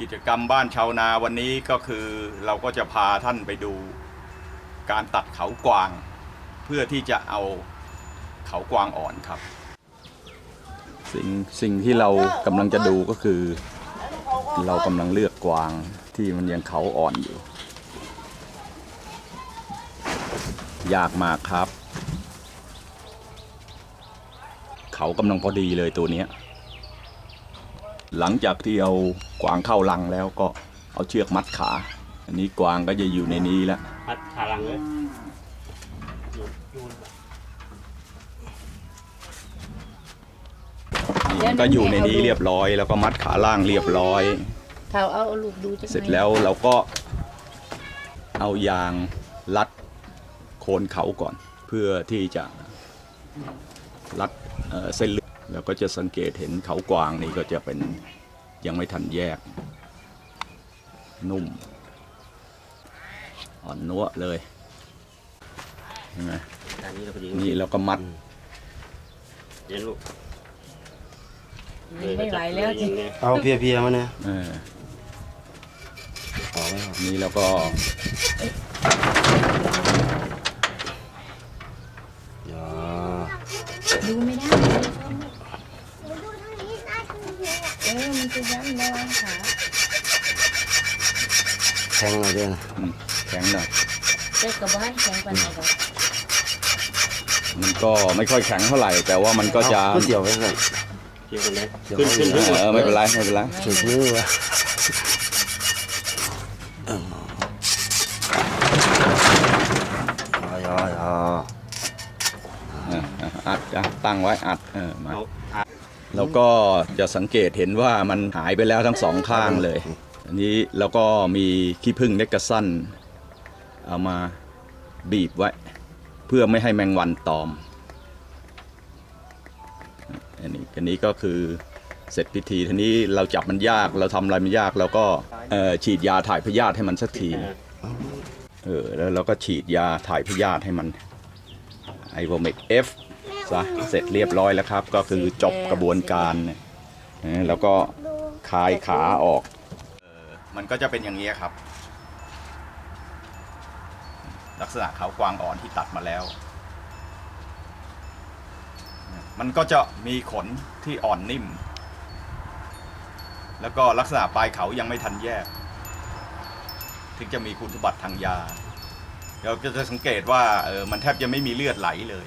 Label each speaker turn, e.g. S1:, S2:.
S1: กิจกรรมบ้านชาวนาวันนี้ก็คือเราก็จะพาท่านไปดูการตัดเขากวาง เพื่อที่จะเอาเขากวางอ่อนครับ สิ่งสิ่งที่เรากำลังจะดูก็คือ เรากำลังเลือกกวางที่มันยังเขาอ่อนอยู่ ยากมากครับ เขากำลังพอดีเลยตัวเนี้ย หลังจากที่เอากวางเข้าลังแล้วก็เอาเชือกมัดขา อันนี้กวางก็จะอยู่ในนี้แล้ว
S2: พัดขาลังเลยอยู่อยู่
S1: นี่มันก็อยู่ในนี้เรียบร้อย แล้วก็มัดขาล่างเรียบร้อย
S3: เขาเอาลูกดูจัง
S1: เสร็จแล้วเราก็เอายางรัดโคนเขาก่อน เพื่อที่จะรัดเอ่อเส้นเลือด แล้วก็จะสังเกตเห็นเขากวางนี่ก็จะเป็นยังไม่ทันแยก นุ่ม อ่อนนัวเลยเห็นไหม
S2: อันนี้เราก็ยิง
S1: นี่เราก็มัด
S2: เย็นลูก
S3: ไม่ไหวแล้ว
S2: ยิ
S3: จิ
S2: งเนี่ย
S4: เอาเพียๆมาเนี่ย
S1: เออ
S4: ออกไม่ออก
S1: นี่เราก็
S4: อย่า
S3: ดูไม่ได้เออมันจะยันระวังขา
S4: แทงหน่อยเด้อ
S1: อืมแข็งหน่อย
S3: เจ๊กับบ้านแข็งปันไหนดอก
S1: มันก็ไม่ค่อยแข็งเท่าไหร่ แต่ว่ามันก็จะ
S4: เอาก๋วยเตี๋ยวไปก่อน
S2: เกี่ยวกันเลย
S4: เดี๋ยว
S2: ขึ้น
S4: เขา
S2: ขึ้น
S1: เอ
S2: ขึ้น
S1: อไม่เป็นไรไม่เป็นไร
S4: ถึงมือวะอย่าอย่าอย่า
S1: เอออัดอะตั้งไว้อัดเออมา
S2: เอาอะ
S1: แล้วก็จะสังเกตเห็นว่ามันหายไปแล้วทั้งสองข้างเลย อันนี้แล้วก็มีขี้ผึ้งเนกกระสั้นเอามาบีบไว้ เพื่อไม่ให้แมงวันตอม อันนี้อันนี้ก็คือเสร็จพิธีทีนี้เราจับมันยากเราทำอะไรมันยากเราก็เอ่อฉีดยาถ่ายพยาธิให้มันสักทีเออแล้วเราก็ฉีดยาถ่ายพยาธิให้มันไอโวเมกเอฟ ซะเสร็จเรียบร้อยแล้วครับ ก็คือจบกระบวนการเนี่ยแล้วก็คลายขาออกมันก็จะเป็นอย่างนี้ครับ ลักษณะเขากวางอ่อนที่ตัดมาแล้ว มันก็จะมีขนที่อ่อนนิ่ม แล้วก็ลักษณะปลายเขายังไม่ทันแยก ถึงจะมีคุณสมบัติทางยาเราก็จะสังเกตว่าเออมันแทบจะไม่มีเลือดไหลเลย